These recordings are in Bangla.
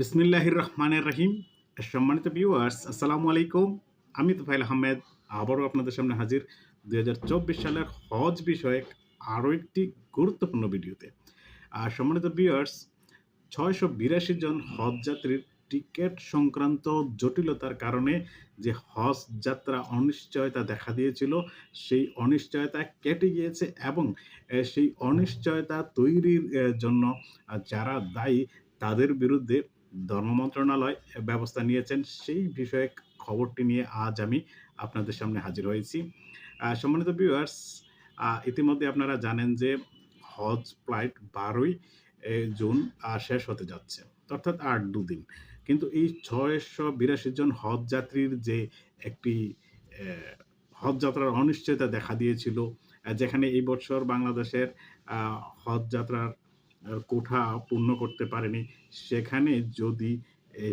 বিসমিল্লাহির রহমানের রহিম। সম্মানিত ভিউয়ার্স আসসালামু আলাইকুম। আমি তুফাইল আহমেদ, আবারও আপনাদের সামনে হাজির। দু হাজার চব্বিশ সালের হজ বিষয়ক আরও একটি গুরুত্বপূর্ণ ভিডিওতে। আর সম্মানিত ভিউয়ার্স ছয়শো বিরাশি জন হজ যাত্রীর টিকিট সংক্রান্ত জটিলতার কারণে যে হজ যাত্রা অনিশ্চয়তা দেখা দিয়েছিল, সেই অনিশ্চয়তা কেটে গিয়েছে এবং সেই অনিশ্চয়তা তৈরির জন্য যারা দায়ী, তাদের বিরুদ্ধে ধর্ম মন্ত্রণালয় ব্যবস্থা নিয়েছেন, সেই বিষয়ে খবরটি নিয়ে আজ আমি আপনাদের সামনে হাজির হয়েছি। সম্মানিত ভিউয়ার্স ইতিমধ্যে আপনারা জানেন যে হজ ফ্লাইট বারোই জুন শেষ হতে যাচ্ছে, অর্থাৎ আট দুদিন। কিন্তু এই ছয়শো বিরাশি জন হজ যাত্রীর যে একটি হজ যাত্রার অনিশ্চয়তা দেখা দিয়েছিল যেখানে এই বছর বাংলাদেশের হজ যাত্রার কোঠা পূর্ণ করতে পারেনি। সেখানে যদি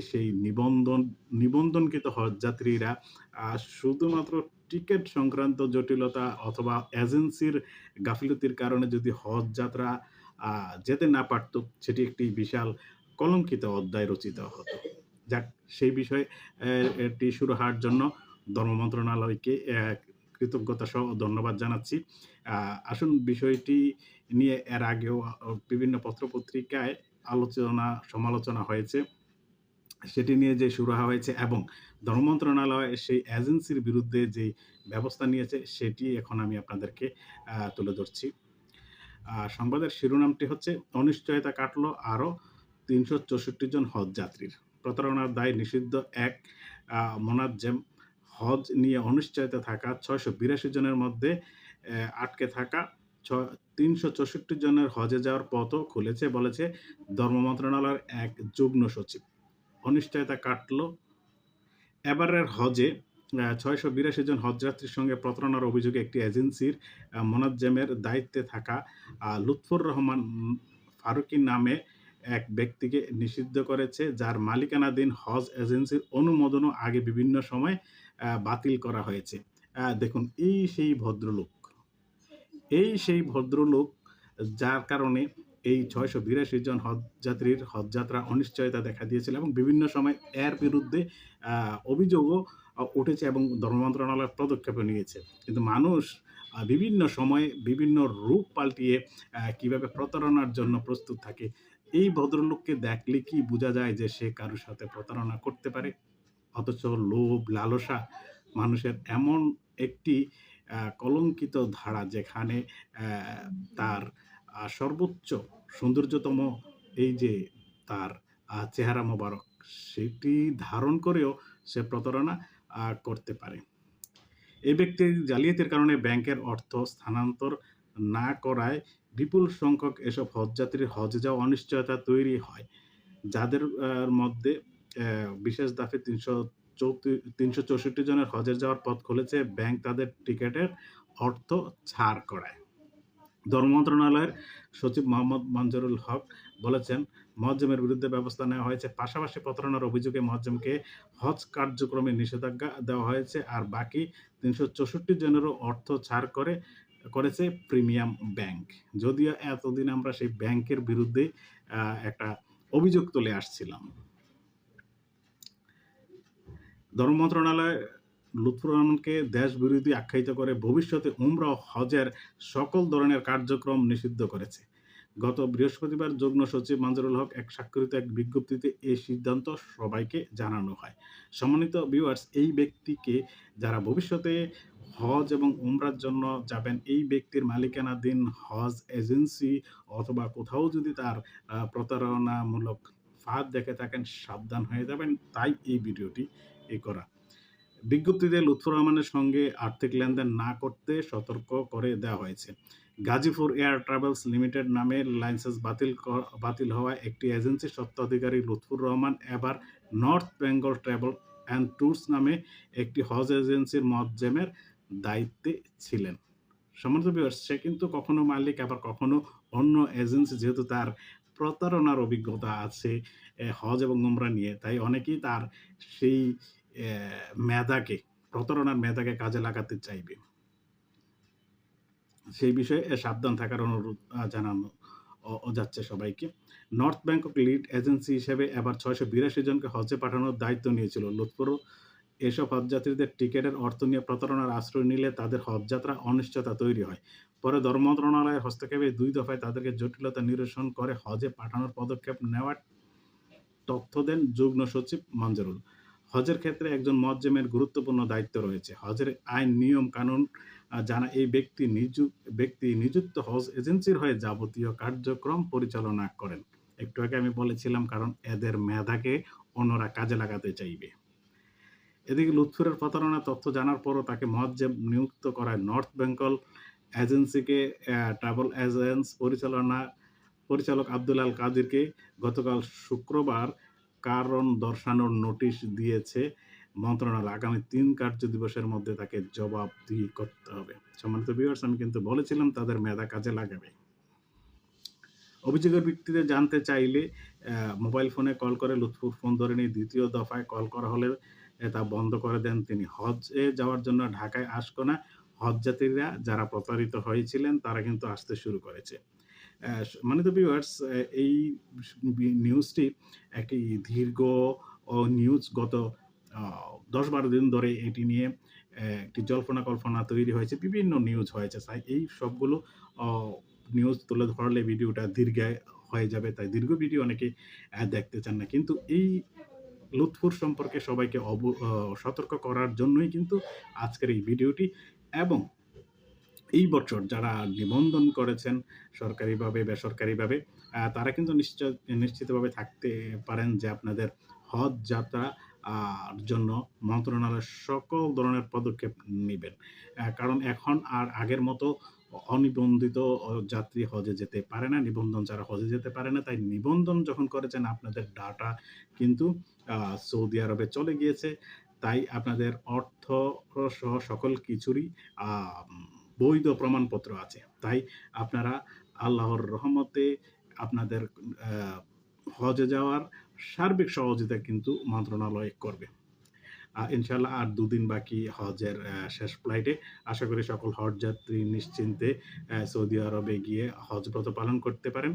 সেই নিবন্ধন, নিবন্ধনকৃত হজযাত্রীরা শুধুমাত্র টিকিট সংক্রান্ত জটিলতা অথবা এজেন্সির গাফিলতির কারণে যদি হজ যাত্রা যেতে না পারত, সেটি একটি বিশাল কলঙ্কিত অধ্যায় রচিত হতো। যাক, সেই বিষয়ে এটি শুরু হওয়ার জন্য ধর্ম মন্ত্রণালয়কে কৃতজ্ঞতা সহ ধন্যবাদ জানাচ্ছি। আসুন বিষয়টি নিয়ে এর আগেও বিভিন্ন পত্রপত্রিকায় আলোচনা, সমালোচনা হয়েছে। সেটি নিয়ে যে শুরু হয়েছে এবং ধর্ম মন্ত্রণালয় সেই এজেন্সির বিরুদ্ধে যে ব্যবস্থা নিয়েছে সেটি এখন আমি আপনাদেরকে তুলে ধরছি। সংবাদের শিরোনামটি হচ্ছে, অনিশ্চয়তা কাটলো আরও তিনশো চৌষট্টি জন হজ যাত্রীর। প্রতারণার দায় নিষিদ্ধ এক মোনাজ্জেম। হজ নিয়ে অনিশ্চয়তা থাকা ছয়শো বিরাশি জনের মধ্যে আটকে থাকা। ছ, তিনশো চৌষট্টি জনের হজে যাওয়ার পথও খুলেছে, বলেছে ধর্ম মন্ত্রণালয়ের এক যুগ্ম সচিব। অনিশ্চয়তা কাটল। এবারের হজে ছয়শো বিরাশি জন হজযাত্রীর সঙ্গে প্রতারণার অভিযোগে একটি এজেন্সির মোনাজ্জেমের দায়িত্বে থাকা লুৎফর রহমান ফারুকি নামে এক ব্যক্তিকে নিষিদ্ধ করেছে, যার মালিকানাধীন হজ এজেন্সির অনুমোদনও আগে বিভিন্ন সময় বাতিল করা হয়েছে। দেখুন, এই সেই ভদ্রলোক। এই সেই ভদ্রলোক, যার কারণে এই ছয়শো বিরাশি জন হজযাত্রীর হজযাত্রা অনিশ্চয়তা দেখা দিয়েছিল এবং বিভিন্ন সময় এর বিরুদ্ধে অভিযোগও উঠেছে এবং ধর্ম মন্ত্রণালয় পদক্ষেপ নিয়েছে। কিন্তু মানুষ বিভিন্ন সময়ে বিভিন্ন রূপ পাল্টিয়ে কীভাবে প্রতারণার জন্য প্রস্তুত থাকে, এই ভদ্রলোককে দেখলে কি বোঝা যায় যে সে কারোর সাথে প্রতারণা করতে পারে? অথচ লোভ, লালসা মানুষের এমন একটি কলঙ্কিত ধারা যেখানে তার সর্বোচ্চ সৌন্দর্যতম এই যে তার চেহারা মোবারক, সেটি ধারণ করেও সে প্রতারণা করতে পারে। এই ব্যক্তির জালিয়াতির কারণে ব্যাংকের অর্থ স্থানান্তর না করায় বিপুল সংখ্যক এসব হজযাত্রীর হজে যাওয়া অনিশ্চয়তা তৈরি হয়, যাদের মধ্যে বিশেষ দাফে তিনশো তিনশো চৌষট্টি জনের হজে যাওয়ার পথ খুলেছে। ব্যাংক তাদের টিকিটের অর্থ ছাড় করায়। ধর্ম মন্ত্রণালয়ের সচিব মোহাম্মদ মঞ্জুরুল হক বলেছেন মহজ্জমের বিরুদ্ধে ব্যবস্থা নেওয়া হয়েছে। পাশাপাশি প্রতারণার অভিযোগে মহজ্জমকে হজ কার্যক্রমে নিষেধাজ্ঞা দেওয়া হয়েছে আর বাকি তিনশো চৌষট্টি জনেরও অর্থ ছাড় করে, করেছে প্রিমিয়াম ব্যাংক। যদিও এতদিন আমরা সেই ব্যাংকের বিরুদ্ধে একটা অভিযোগ তুলে আসছিলাম। ধর্ম মন্ত্রণালয়, লুৎফুর রহমানকে দেশ বিরোধী আখ্যায়িত করে ভবিষ্যতে উমরা হজের সকল ধরনের কার্যক্রম নিষিদ্ধ করেছে। গত বৃহস্পতিবার যুগ্ম সচিব মানজুরুল হক এক স্বাক্ষরিত এক বিজ্ঞপ্তিতে এই সিদ্ধান্ত সবাইকে জানানো হয়। সম্মানিত ভিউয়ার্স এই ব্যক্তিকে যারা ভবিষ্যতে হজ এবং উমরার জন্য যাবেন, এই ব্যক্তির মালিকানাধীন হজ এজেন্সি অথবা কোথাও যদি তার প্রতারণামূলক ফাঁদ দেখে থাকেন সাবধান হয়ে যাবেন। তাই এই ভিডিওটি এ করা। বিজ্ঞপ্তিতে লুৎফুর রহমানের সঙ্গে আর্থিক লেনদেন না করতে সতর্ক করে দেওয়া হয়েছে। গাজীপুর এয়ার ট্রাভেলস লিমিটেড নামে লাইসেন্স বাতিল বাতিল হওয়া একটি এজেন্সির স্বত্বাধিকারী লুৎফুর রহমান এবার North Bengal travel and tours নামে একটি হজ এজেন্সির মজ্জেমের দায়িত্বে ছিলেন। সম্মানিত viewers, সে কিন্তু কখনো মালিক আবার কখনো অন্য এজেন্সি যেহেতু তার প্রতারণার অভিজ্ঞতা আছে হজ এবং উমরা নিয়ে। তাই অনেকেই তার সেই মেধাকে, প্রতারণার মেধাকে কাজে লাগাতে চাইবে। সেই বিষয়ে সাবধান থাকার অনুরোধ জানানো যাচ্ছে সবাইকে। নর্থ ব্যাংকক লিড এজেন্সি হিসেবে এবার ছয়শো বিরাশি জনকে হজে পাঠানোর দায়িত্ব নিয়েছিল। লুৎফুরও এসব হজযাত্রীদের টিকিটের অর্থ নিয়ে প্রতারণার আশ্রয় নিলে তাদের হজযাত্রা অনিশ্চয়তা তৈরি হয়। পরে ধর্ম মন্ত্রণালয়ের হস্তক্ষেপে দুই দফায় তাদেরকে জটিলতা নিরসন করে হজে পাঠানোর পদক্ষেপ নেওয়ার তথ্য দেন যুগ্ম সচিব মঞ্জুরুল। হজের ক্ষেত্রে একজন মজ্জেমের গুরুত্বপূর্ণ দায়িত্ব রয়েছে। হজের আইন, নিয়ম, কানুন জানা এই ব্যক্তি নিযু, ব্যক্তি নিযুক্ত হজ এজেন্সির হয়ে যাবতীয় কার্যক্রম পরিচালনা করেন। একটু আগে আমি বলেছিলাম, কারণ এদের মেধাকে অন্যরা কাজে লাগাতে চাইবে। এদিকে লুৎফুরের প্রতারণা তথ্য জানার পরও তাকে মজ্জেম নিযুক্ত করায় নর্থ বেঙ্গল এজেন্সিকে ট্রাভেল এজেন্স পরিচালনা, পরিচালক আব্দুল আল কাদিরকে গতকাল শুক্রবার কারণ দর্শানোর নোটিশ দিয়েছে মন্ত্রণালয়। আগামী তিন কার্য দিবসের মধ্যে তাকে জবাব জবাবদিহি করতে হবে। সম্মানিত ভিউয়ার্স আমি কিন্তু বলেছিলাম তাদের মেধা কাজে লাগাবে। অভিযোগের ভিত্তিতে জানতে চাইলে মোবাইল ফোনে কল করে লুৎফুর ফোন ধরে নিয়ে দ্বিতীয় দফায় কল করা হলে তা বন্ধ করে দেন তিনি। হজে যাওয়ার জন্য ঢাকায় আসতো না হজযাত্রীরা যারা প্রতারিত হয়েছিলেন, তারা কিন্তু আসতে শুরু করেছে। মানে তো ভিউয়ার্স এই নিউজটি একটি দীর্ঘ নিউজ গত দশ বারো দিন ধরে এটি নিয়ে একটি জল্পনা কল্পনা তৈরি হয়েছে, বিভিন্ন নিউজ হয়েছে। তাই এই সবগুলো নিউজ তুলে ধরলে ভিডিওটা দীর্ঘায় হয়ে যাবে, তাই দীর্ঘ ভিডিও অনেকে দেখতে চান না। কিন্তু এই লুৎফুর সম্পর্কে সবাইকে অব সতর্ক করার জন্যই কিন্তু আজকের এই ভিডিওটি এবং এই বছর যারা নিবন্ধন করেছেন সরকারিভাবে বেসরকারিভাবে তারা কিন্তু নিশ্চয় নিশ্চিতভাবে থাকতে পারেন যে আপনাদের হজ যাত্রা আহ, জন্য মন্ত্রণালয় সকল ধরনের পদক্ষেপ নেবেন। কারণ এখন আর আগের মতো অনিবন্ধিত যাত্রী হজে যেতে পারে না নিবন্ধন ছাড়া হজে যেতে পারে না। তাই নিবন্ধন যখন করেছেন আপনাদের ডাটা কিন্তু সৌদি আরবে চলে গিয়েছে। তাই আপনাদের অর্থ সহ সকল কিছুরই বৈধ প্রমাণপত্র আছে। তাই আপনারা আল্লাহর রহমতে আপনাদের হজে যাওয়ার সার্বিক সহযোগিতা কিন্তু মন্ত্রণালয় করবে। ইনশাল্লাহ আর দুদিন বাকি হজের শেষ ফ্লাইটে আশা করি সকল হজ যাত্রী নিশ্চিন্তে সৌদি আরবে গিয়ে হজ ব্রত পালন করতে পারেন।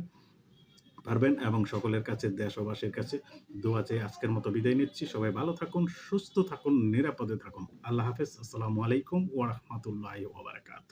পারবেন এবং সকলের কাছে, দেশবাসীর কাছে দোয়া চেয়ে আজকের মতো বিদায় নিচ্ছি। সবাই ভালো থাকুন, সুস্থ থাকুন, নিরাপদে থাকুন। আল্লাহ হাফেজ। আসসালামু আলাইকুম ওরহমতুল্লাহ ওবরাকাত